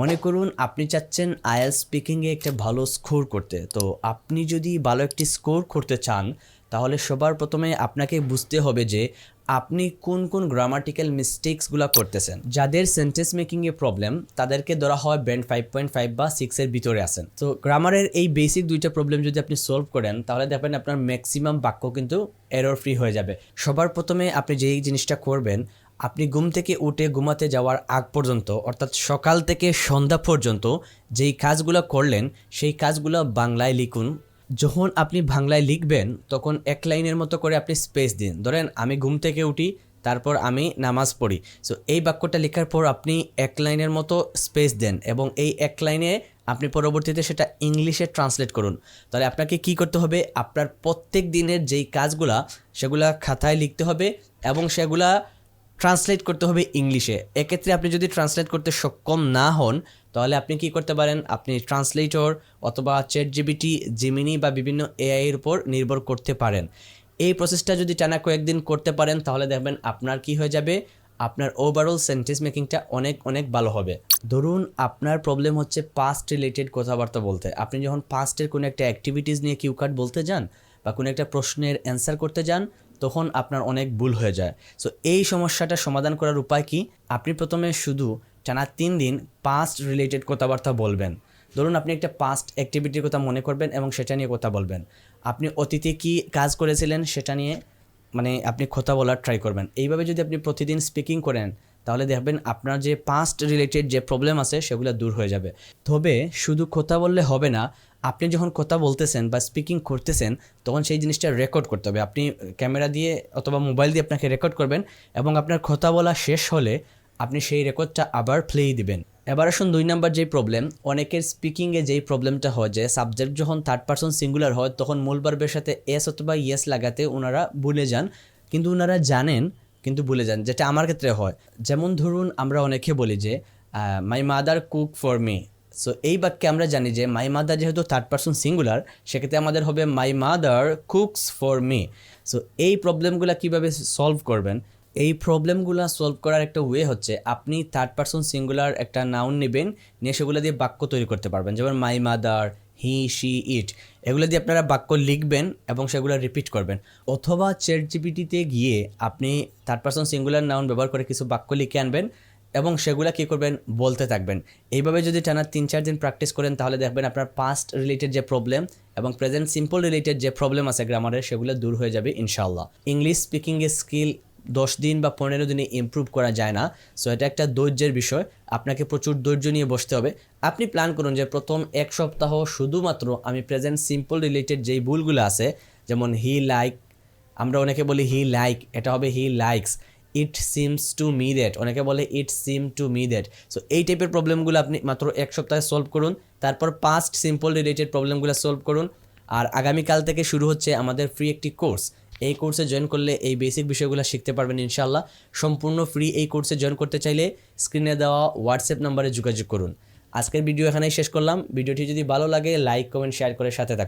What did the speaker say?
মনে করুন আপনি চাচ্ছেন আয়াল স্পিকিংয়ে একটা ভালো স্কোর করতে। তো আপনি যদি ভালো একটি স্কোর করতে চান, তাহলে সবার প্রথমে আপনাকে বুঝতে হবে যে আপনি কোন কোন গ্রামাটিক্যাল মিস্টেক্সগুলো করতেছেন। যাদের সেন্টেন্স মেকিংয়ে প্রবলেম তাদেরকে ধরা হয় ব্যান্ড ফাইভ পয়েন্ট ফাইভ বা সিক্সের ভিতরে আসেন তো গ্রামারের এই বেসিক দুইটা প্রবলেম যদি আপনি সলভ করেন, তাহলে দেখবেন আপনার ম্যাক্সিমাম বাক্য কিন্তু এরর ফ্রি হয়ে যাবে। সবার প্রথমে আপনি যেই জিনিসটা করবেন আপনি ঘুম থেকে উঠে ঘুমাতে যাওয়ার আগ পর্যন্ত, অর্থাৎ সকাল থেকে সন্ধ্যা পর্যন্ত যেই কাজগুলো করলেন, সেই কাজগুলো বাংলায় লিখুন। যখন আপনি বাংলায় লিখবেন, তখন এক লাইনের মতো করে আপনি স্পেস দিন। ধরেন, আমি ঘুম থেকে উঠি, তারপর আমি নামাজ পড়ি। সো এই বাক্যটা লেখার পর আপনি এক লাইনের মতো স্পেস দেন এবং এই এক লাইনে আপনি পরবর্তীতে সেটা ইংলিশে ট্রান্সলেট করুন। তাহলে আপনাকে কি করতে হবে? আপনার প্রত্যেক দিনের যেই কাজগুলা, সেগুলা খাতায় লিখতে হবে এবং সেগুলা ট্রান্সলেট করতে হবে ইংলিশে। এক্ষেত্রে আপনি যদি ট্রান্সলেট করতে সক্ষম না হন, তাহলে আপনি কি করতে পারেন? আপনি ট্রান্সলেটর অথবা চ্যাট জিবিটি জিমিনি বা বিভিন্ন এআইয়ের উপর নির্ভর করতে পারেন। এই প্রসেসটা যদি টানা কয়েকদিন করতে পারেন, তাহলে দেখবেন আপনার কি হয়ে যাবে? আপনার ওভারঅল সেন্টেন্স মেকিংটা অনেক অনেক ভালো হবে। ধরুন আপনার প্রবলেম হচ্ছে পাস্ট রিলেটেড কথাবার্তা বলতে। আপনি যখন পাস্টের কোনো একটা অ্যাক্টিভিটিস নিয়ে কিউ কার্ড বলতে যান বা কোনো একটা প্রশ্নের অ্যান্সার করতে যান তখন আপনার অনেক ভুল হয়ে যায়। সো এই সমস্যাটা সমাধান করার উপায় কি? আপনি প্রথমে শুধু টানা তিন দিন পাস্ট রিলেটেড কথাবার্তা বলবেন। ধরুন আপনি একটা পাস্ট অ্যাক্টিভিটির কথা মনে করবেন এবং সেটা নিয়ে কথা বলবেন। আপনি অতীতে কি কাজ করেছিলেন সেটা নিয়ে মানে আপনি কথা বলার ট্রাই করবেন। এইভাবে যদি আপনি প্রতিদিন স্পিকিং করেন তাহলে দেখবেন আপনার যে পাস্ট রিলেটেড যে প্রবলেম আছে, সেগুলো দূর হয়ে যাবে। তবে শুধু কথা বললে হবে না, আপনি যখন কথা বলতেছেন বা স্পিকিং করতেছেন, তখন সেই জিনিসটা রেকর্ড করতে হবে। আপনি ক্যামেরা দিয়ে অথবা মোবাইল দিয়ে আপনাকে রেকর্ড করবেন এবং আপনার কথা বলা শেষ হলে আপনি সেই রেকর্ডটা আবার প্লেই দিবেন। এবার আসুন দুই নাম্বার যেই প্রবলেম অনেকের স্পিকিংয়ে যেই প্রবলেমটা হয়, যে সাবজেক্ট যখন থার্ড পারসন সিঙ্গুলার হয়, তখন মূল ভার্বের সাথে এস অথবা ইয়েস লাগাতে ওনারা ভুলে যান। কিন্তু ওনারা জানেন কিন্তু ভুলে যান, যেটা আমার ক্ষেত্রে হয়। যেমন ধরুন, আমরা অনেকে বলি যে my mother cook for me so এই বাক্যে আমরা জানি যে মাই মাদার যেহেতু থার্ড পারসন সিঙ্গুলার সেক্ষেত্রে আমাদের হবে my mother cooks for me so এই প্রবলেমগুলো কীভাবে সলভ করবেন? এই প্রবলেমগুলো সলভ করার একটা ওয়ে হচ্ছে, আপনি থার্ড পারসন সিঙ্গুলার একটা নাউন নেবেন, নিয়ে সেগুলো দিয়ে বাক্য তৈরি করতে পারবেন। যেমন মাই মাদার হি, শি, ইট, এগুলো দিয়ে আপনারা বাক্য লিখবেন এবং সেগুলো রিপিট করবেন। অথবা চ্যাট জিপিটিতে গিয়ে আপনি থার্ড পারসন সিঙ্গুলার নাউন ব্যবহার করে কিছু বাক্য লিখে আনবেন এবং সেগুলো কী করবেন? বলতে থাকবেন। এইভাবে যদি টানা তিন, চার দিন প্র্যাকটিস করেন, তাহলে দেখবেন আপনার পাস্ট রিলেটেড যে প্রবলেম এবং প্রেজেন্ট সিম্পল রিলেটেড যে প্রবলেম আছে গ্রামারের সেগুলো দূর হয়ে যাবে ইনশাল্লাহ ইংলিশ স্পিকিংয়ের স্কিল দশ দিন বা পনেরো দিনে ইমপ্রুভ করা যায় না। সো এটা একটা ধৈর্যের বিষয়। আপনাকে প্রচুর ধৈর্য নিয়ে বসতে হবে। আপনি প্ল্যান করুন যে প্রথম এক সপ্তাহ শুধুমাত্র আমি প্রেজেন্ট সিম্পল রিলেটেড যেই ভুলগুলো আছে, যেমন হি লাইক আমরা অনেকে বলি হি লাইক এটা হবে he likes it seems to me that অনেকে বলে it seem to me that so এই টাইপের প্রবলেমগুলো আপনি মাত্র এক সপ্তাহে সলভ করুন, তারপর পাস্ট সিম্পল রিলেটেড প্রবলেমগুলো সলভ করুন। আর আগামীকাল থেকে শুরু হচ্ছে আমাদের ফ্রি একটি কোর্স এই কোর্সে জয়েন করলে এই বেসিক বিষয়গুলো শিখতে পারবেন ইনশাল্লাহ সম্পূর্ণ ফ্রি এই কোর্সে জয়েন করতে চাইলে স্ক্রিনে দেওয়া হোয়াটসঅ্যাপ নাম্বারে যোগাযোগ করুন। আজকের ভিডিও এখানেই শেষ করলাম। ভিডিওটি যদি ভালো লাগে লাইক কমেন্ট শেয়ার করে সাথে থাকুন।